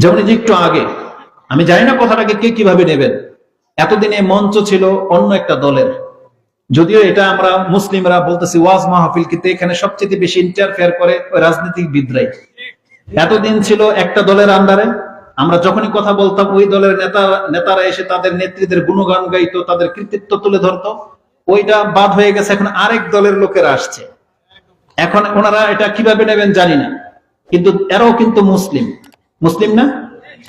যেমন যে একটু আগে, আমি জানি না কথাটাকে কে কীভাবে নেবেন। এতদিনে মঞ্চ ছিল অন্য একটা দলের। যদিও এটা আমরা মুসলিমরা বলতেছি, ওয়াজ মাহফিল কিন্তু এখানে সবচেয়ে বেশি ইন্টারফেয়ার করে ওই রাজনীতিবিদরাই এতদিন ছিল একটা দলের আন্ডারে আমরা যখনই কথা বলতাম, ওই দলের নেতা, নেতারা এসে তাদের নেত্রীদের গুণগান গাইতো, তাদের কৃতিত্ব তুলে ধরতো। ওইটা বাদ হয়ে গেছে, এখন আরেক দলের লোকেরা আসছে। এখন ওনারা এটা কীভাবে নেবেন জানি না। কিন্তু এরাও কিন্তু মুসলিম। মুসলিম না?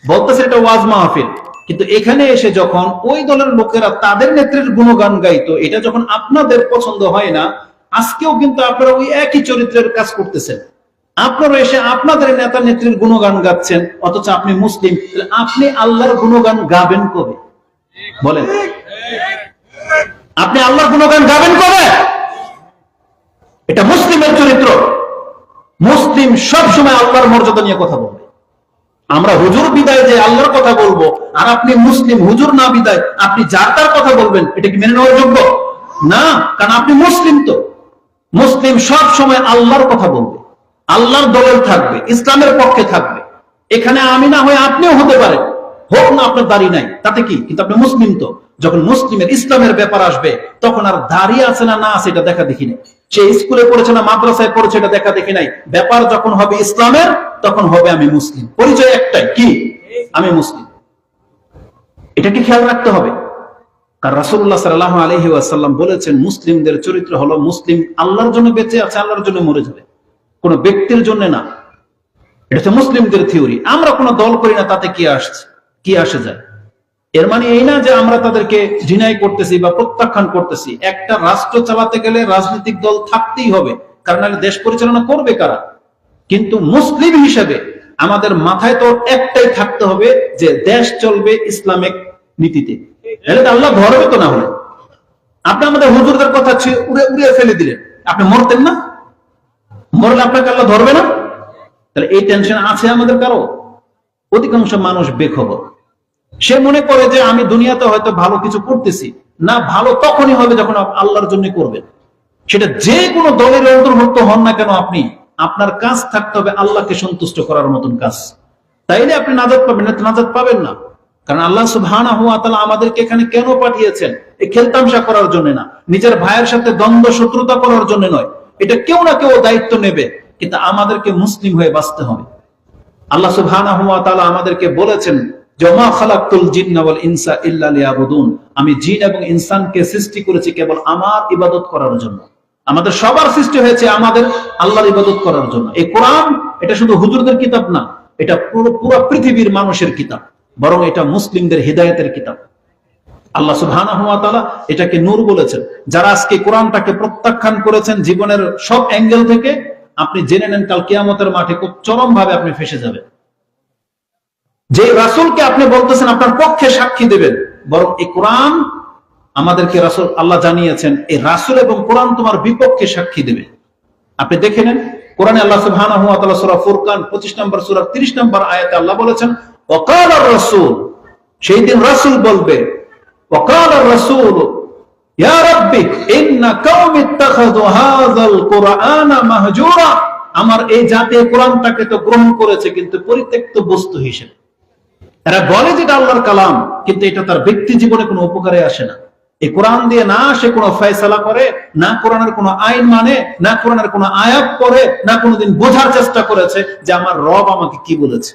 বলতেছে এটা ওয়াজ মাহফিল। কিন্তু এখানে এসে যখন ওই দলের লোকেরা তাদের নেত্রীর গুণগান গাইতো, এটা যখন আপনাদের পছন্দ হয় না, আজকেও কিন্তু আপনারা ওই একই চরিত্রের কাজ করতেছেন। আপনারা এসে আপনাদের নেতা নেত্রীর গুণগান গাচ্ছেন, অথচ আপনি মুসলিম। আপনি আল্লাহর গুণগান গাবেন কবে? বলেন। আপনি আল্লাহর গুণগান গাবেন কবে? এটা মুসলিমের চরিত্র। মুসলিম সবসময় আল্লাহর মর্যাদা নিয়ে কথা বলবে আমরা হুজুর বিদায় যে আল্লাহর কথা বলব, আর আপনি মুসলিম, হুজুর না বিদায়, আপনি যার তার কথা বলবেন, এটা কি মেনে নেওয়ার যোগ্য? না, কারণ আপনি মুসলিম তো। মুসলিম সব সময় আল্লাহর কথা বলবে। আল্লাহর দলের থাকবে, ইসলামের পক্ষে থাকবে। এখানে আমি না হয়ে আপনিও হতে পারেন। হোক না আপনার দাড়ি নাই, তাতে কি? কিন্তু আপনি মুসলিম তো। যখন মুসলিমের ইসলামের ব্যাপার আসবে, তখন আর দাঁড়িয়ে আছে না না আছে এটা দেখা দেখি নাই। সে স্কুলে পড়েছে না মাদ্রাসায় পড়েছে এটা দেখা দেখি নাই। ব্যাপার যখন হবে ইসলামের, তখন হবে আমি মুসলিম। পরিচয় একটাই, কি? আমি মুসলিম। এটাকে খেয়াল রাখতে হবে। কারণ রাসুল্লাহ সাল্লাহ আলহি বলেছেন, মুসলিমদের চরিত্র হলো মুসলিম আল্লাহর জন্য বেঁচে আছে, আল্লাহর জন্য মরে যাবে। কোন ব্যক্তির জন্য না। এটা হচ্ছে মুসলিমদের থিওরি। আমরা কোনো দল করি না, তাতে কি আসছে? কি আসে যায়? এর মানে এই না যে আমরা তাদেরকে ডিনাই করতেছি বা প্রত্যাখ্যান করতেছি। একটা রাষ্ট্র চালাতে গেলে রাজনৈতিক দল থাকতেই হবে। কারণ দেশ পরিচালনা করবে কারা? কিন্তু মুসলিম হিসেবে আমাদের মাথায় তো একটাই থাকতে হবে যে দেশ চলবে ইসলামিক নীতিতে। আল্লাহ ধরবে তো না হলে? আপনি আমাদের হুজুরদের কথা উড়ে উড়িয়ে ফেলে দিলেন। আপনি মরতেন না? মরলে আপনাকে আল্লাহ ধরবে না? তাহলে এই টেনশন আছে আমাদের কারও? অধিকাংশ মানুষ বেখবর। সে মনে করে যে আমি দুনিয়াতে হয়তো ভালো কিছু করতেছি। না, ভালো তখনই হবে যখন আল্লাহর জন্য করবেন। সেটা যে কোনো দলের অন্তর্ভুক্ত হন না কেন আপনি, আপনার কাজ থাকতে হবে আল্লাহকে সন্তুষ্ট করার মতন কাজ। তাইলে আপনি নাজাদ পাবেন, না নাজাদ পাবেন না। কারণ আল্লাহ সুবহানাহু হুয়া তালা আমাদেরকে এখানে কেন পাঠিয়েছেন? এই খেলতামশা করার জন্য না। নিজের ভাইয়ের সাথে দ্বন্দ্ব, শত্রুতা করার জন্য নয়। এটা কেউ না কেউ দায়িত্ব নেবে। কিন্তু আমাদেরকে মুসলিম হয়ে বাঁচতে হবে। আল্লাহ সুবহানাহু আমাদেরকে বলেছেন পুরো পৃথিবীর মানুষের কিতাব, বরং এটা মুসলিমদের হিদায়াতের কিতাব। আল্লাহ সুবহানাহু এটাকে নূর বলেছেন। যারা আজকে কোরআনটাকে প্রত্যাখ্যান করেছেন জীবনের সব অ্যাঙ্গেল থেকে আপনি জেনে নেন, কাল কিয়ামতের মাঠে খুব চরম ভাবে আপনি ফেসে যাবেন। যে রাসূলকে আপনি বলতেছেন, আপনার পক্ষে সাক্ষী দেবেন। বরং এই কোরআন আমাদেরকে রাসূল, আল্লাহ জানিয়েছেন, এই রাসূল এবং কোরআন তোমার বিপক্ষে সাক্ষী দেবে। আপনি দেখে নেন, কোরআনে আল্লাহ তাআলা সূরা ফুরকান 25 নম্বর সূরা 30 নম্বর আয়াতে আল্লাহ বলেছেন ওয়াকাল রাসূল সেই দিন রাসূল বলবে ওয়াকাল রাসূল আমার এই জাতি কোরআনটাকে তো গ্রহণ করেছে কিন্তু পরিত্যক্ত বস্তু হিসেবে। এরা বলে যেটা আল্লাহর কালাম, কিন্তু এটা তার ব্যক্তি জীবনে কোনো উপকারে আসে না। এই কোরআন দিয়ে না সে কোনো ফয়সালা করে, না কোরআনের কোনো আইন মানে না কোরআনের কোনো আয়াত করে, না কোনোদিন বোঝার চেষ্টা করেছে যে আমার রব আমাকে কি বলেছে।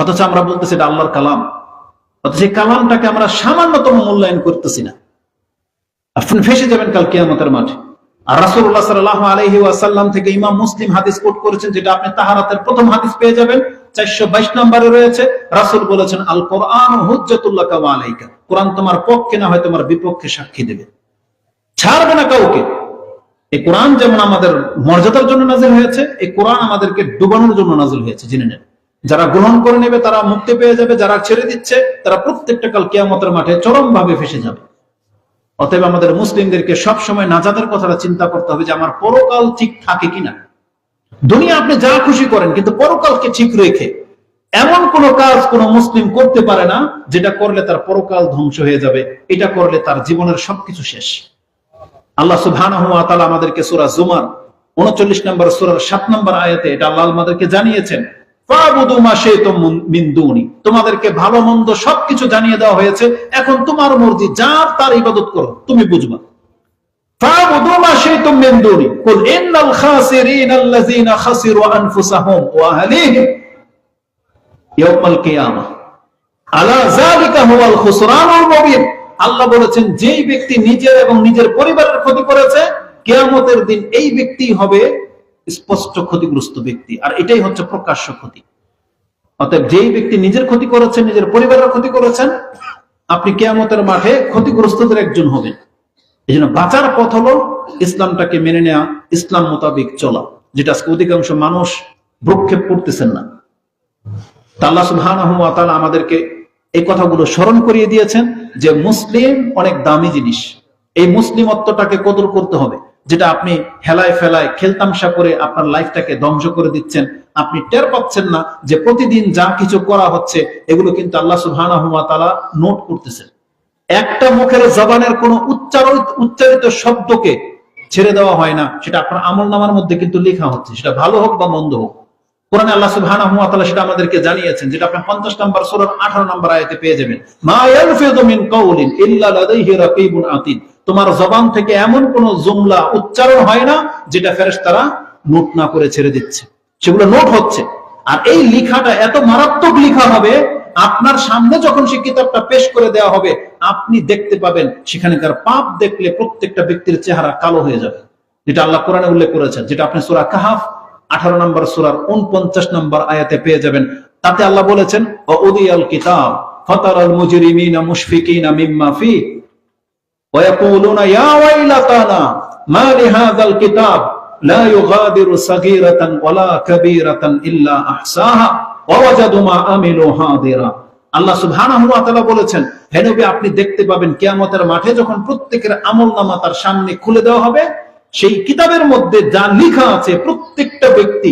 অথচ আমরা বলতেছি এটা আল্লাহর কালাম। অথচ এই কালামটাকে আমরা সামান্যতম মূল্যায়ন করতেছি না। আপনি ফেসে যাবেন কাল কিয়ামতের মাঠে। আর রাসূলুল্লাহ সাল্লাল্লাহু আলাইহি ওয়াসাল্লাম থেকে ইমাম মুসলিম হাদিস কোট করেছেন, যেটা আপনি তাহারাতের প্রথম হাদিস পেয়ে যাবেন। 422 নম্বরে রয়েছে, রাসূল বলেছেন আল কোরআন হুজ্জাতুল্লাহ ওয়া আলাইকা। কোরআন তোমার পক্ষে না হয়, তোমার বিপক্ষে সাক্ষী দেবে। ছাড়বে না কাউকে। এই কোরআন যেমন আমাদের মর্যাদার জন্য নাজিল হয়েছে, এই কোরআন আমাদেরকে ডুবানোর জন্য নাজিল হয়েছে, জেনে নেন। যারা গ্রহণ করে নেবে, তারা মুক্তি পেয়ে যাবে, যারা ছেড়ে দিচ্ছে, তারা প্রত্যেকটা কাল কিয়ামতের মাঠে চরম ভাবে ফেসে যাবে। অতএব আমাদের মুসলিমদেরকে সব সময় নাজাদের কথাটা চিন্তা করতে হবে যে আমার পরকাল ঠিক থাকে কিনা। দুনিয়া আপনি যা খুশি করেন, কিন্তু পরকালকে ঠিক রেখে এমন কোন কাজ কোন মুসলিম করতে পারে না যেটা করলে তার পরকাল ধ্বংস হয়ে যাবে। এটা করলে তার জীবনের সবকিছু শেষ। আল্লাহ তাআলা আমাদেরকে সূরা জুমার 39 নম্বর, সূরার 7 নম্বর আয়াতে এটা আল্লাহ আমাদেরকে জানিয়েছেন তোমাদেরকে ভালো মন্দ সবকিছু জানিয়ে দেওয়া হয়েছে। এখন তোমার মর্জি, যার তার ইবাদত করো, তুমি বুঝবা। আল্লাহ বলেছেন, যেই ব্যক্তি নিজের এবং নিজের পরিবারের ক্ষতি করেছে, কেয়ামতের দিন এই ব্যক্তি হবে স্পষ্ট ক্ষতিগ্রস্ত ব্যক্তি। আর এটাই হচ্ছে প্রকাশ্য ক্ষতি। অতএব যেই ব্যক্তি নিজের ক্ষতি করেছেন, নিজের পরিবারের ক্ষতি করেছেন, আপনি কেয়ামতের মাঠে ক্ষতিগ্রস্তদের একজন হবেন। এই জন্য বাঁচার পথ হলো ইসলামটাকে মেনে নেওয়া ইসলাম মোতাবেক চলা, যেটা আজকে অধিকাংশ মানুষ ভ্রুক্ষেপ করতেছেন না। তা আল্লাহ সুবহানাহু আমাদেরকে এই কথাগুলো স্মরণ করিয়ে দিয়েছেন যে মুসলিম অনেক দামি জিনিস। এই মুসলিমত্বটাকে কদর করতে হবে। যেটা আপনি হেলায় ফেলায় খেলতামশা করে আপনার লাইফটাকে ধ্বংস করে দিচ্ছেন, আপনি টের পাচ্ছেন না যে প্রতিদিন যা কিছু করা হচ্ছে, এগুলো কিন্তু আল্লাহ সুবহানাহু ওয়া তাআলা নোট করতেছেন। একটা মুখের জবানের কোন উচ্চারিত উচ্চারিত শব্দকে ছেড়ে দেওয়া হয় না, সেটা আপনার আমল নামার মধ্যে কিন্তু লেখা হচ্ছে, সেটা ভালো হোক বা মন্দ হোক। কোরআনে আল্লাহ তাআলা সেটা আমাদেরকে জানিয়েছেন, যেটা আপনি 50 নম্বর সূরার 18 নম্বর আয়াতে পেয়ে যাবেন। মা তোমার জবান থেকে এমন কোন জুমলা উচ্চারণ হয় না যেটা ফেরেশতারা নোট না করে ছেড়ে দিচ্ছে। সেগুলো নোট হচ্ছে। আর এই লেখাটা এত মারাত্মক লেখা হবে, আপনার সামনে যখন সে কিতাবটা পেশ করে দেওয়া হবে, আপনি দেখতে পাবেন, সেখানকার পাপ দেখলে প্রত্যেকটা ব্যক্তির চেহারা কালো হয়ে যাবে। যেটা আল্লাহ কোরআনে উল্লেখ করেছেন, যেটা আপনি সুরা কাহাফ, আঠারো নম্বর সুরার উনপঞ্চাশ নম্বর আয়াতে পেয়ে যাবেন। তাতে আল্লাহ বলেছেন কিতাব ফতার আল মুজরিমিনা মুশফিকিনা মিম্মা ফি ويقولون يا ويلتنا ما لهذا الكتاب لا يغادر صغيرة ولا كبيرة إلا أحصاها ووجدوا ما عملوا حاضرا আল্লাহ সুবহানাহু ওয়া তাআলা বলেছেন হে নবী আপনি দেখতে পাবেন কিয়ামতের মাঠে যখন প্রত্যেকের আমলনামা তার সামনে খুলে দেওয়া হবে সেই কিতাবের মধ্যে যা লেখা আছে প্রত্যেকটা ব্যক্তি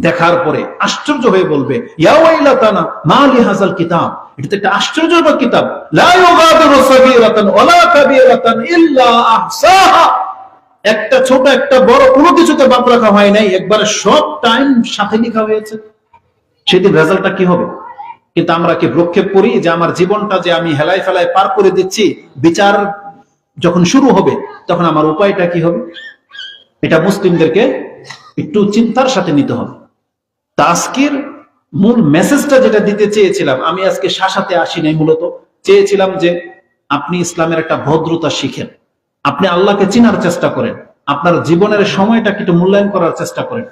দেখার পরে আশ্চর্য হয়ে বলবে লিহাজাল কিতাব। একটা ছোট, একটা বড় কোনো কিছুতে বাদ রাখা হয় নাই। একবারে সব টাইম সাথে লেখা হয়েছে। সেদিন রেজাল্টটা কি হবে? কিন্তু আমরা কি প্রক্ষেপ করি যে আমার জীবনটা যে আমি হেলাই ফেলায় পার করে দিচ্ছি, বিচার যখন শুরু হবে, তখন আমার উপায়টা কি হবে? এটা মুসলিমদেরকে একটু চিন্তার সাথে নিতে হবে। আজকের মূল মেসেজটা যেটা দিতে চেয়েছিলাম, আমি আজকে শাসাতে আসি নাই মূলত, চেয়েছিলাম যে আপনি ইসলামের একটা ভদ্রতা শিখেন। আপনি আল্লাহকে চিনার চেষ্টা করেন। আপনার জীবনের সময়টা একটু মূল্যায়ন করার চেষ্টা করেন।